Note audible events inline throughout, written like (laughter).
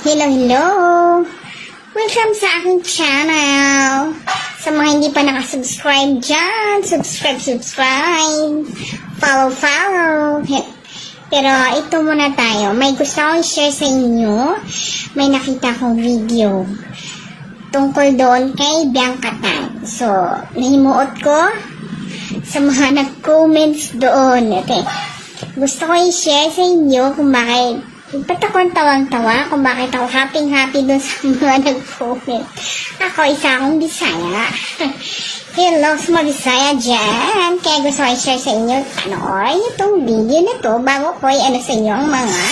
Hello, hello! Welcome sa aking channel! Sa mga hindi pa nakasubscribe dyan, subscribe, subscribe! Follow, follow! Pero ito muna tayo. May gusto akong share sa inyo. May nakita kong video tungkol doon kay Bianca Tan. So, nahimuot ko sa mga nag-comments doon. Okay. Gusto ko i-share sa inyo kung bakit Ba't ako ang tawang-tawa kung bakit ako happy-happy doon sa (laughs) mga nag-comment. Ako isa akong Bisaya. Hello sa mga Bisaya dyan. Kaya gusto ko i-share sa inyo. Panoorin itong video na to bago ko i-ano sa inyo ang mga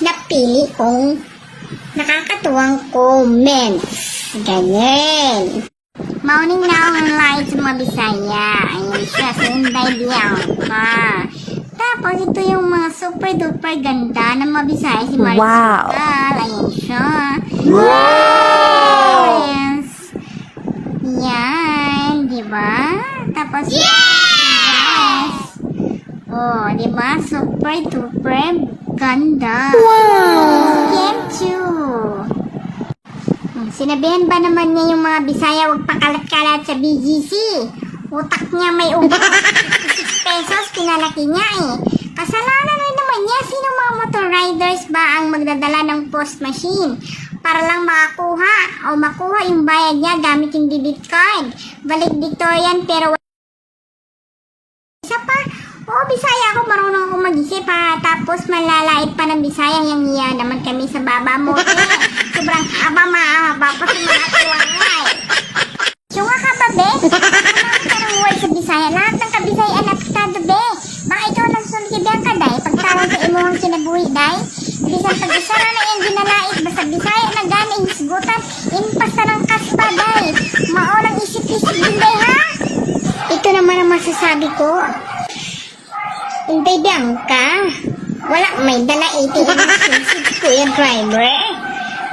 napili kong nakakatuwang comments. Ganyan. Morning na ang live sa mga Bisaya. Ayan siya, si Inday Bianca. Tapos ito yung mga super duper ganda ng mga Bisaya. Si Maris Wow. Sokal. Ayan siya. Wow! Yes. Yan. Diba? Tapos yes! Oh, diba? Super duper ganda. Wow! Thank you. Hmm, Sinabihan ba naman niya yung mga Bisaya huwag pakalat-kalat sa BGC? Utak niya may ugat. (laughs) 6 pesos, pinalaki niya eh. Kasalanan rin naman niya. Sino mga motor riders ba ang magdadala ng post machine? Para lang makakuha o makuha yung bayad niya gamit yung debit card. Valedictorian pero isa pa, oo, Bisaya ako, marunong ako mag-isip ha. Tapos malalait pa ng Bisaya, yung iya naman kami sa baba mo. Eh. Sobrang haba, mahaba pa sa mga tuwangay. Tsunga ka ba, be? Ano ka ng word sa Bisaya? Lahat ng kabisaya adaptado, be. Baka ikaw lang sunod kay Bianca, day. Pagtawag sa kinabuhi, day. Bisan pag-isara na yung ginalait, basta Bisaya na gana hisgutan, impasta ng kaspa, day. Maunang isip-isip din, day, ha? Ito naman ang masasabi ko. Hindi Bianca. Wala may dala ATM machine si Kuya Driver.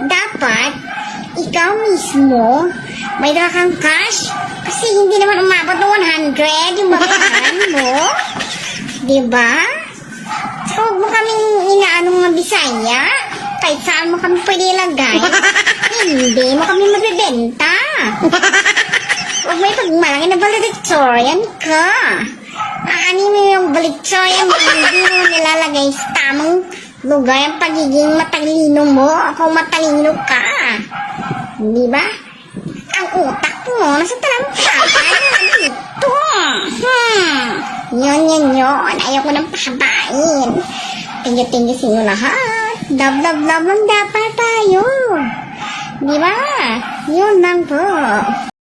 Dapat, ikaw mismo, may dala kang cash. Kasi hindi naman umabot ng 100 yung babayaran mo. Diba? Huwag mo kaming inaanong mga Bisaya. Kahit saan mo kami pwede ilagay. (laughs) hindi mo kami mabibenta. Huwag may pagmalaki na valedictorian ka. Aanin mo yung valedictorian mo, hindi mo nilalagay sa tamang lugar ang pagiging matalino mo. Ako matalino ka. Di ba? Ang utak mo, nasa talampakan na dito. Hmm. Yun, yun, yun. Ayaw ko nang pahabain. Thank you sa inyo lahat. Love, love, love lang dapat tayo. Di ba? Yun lang po.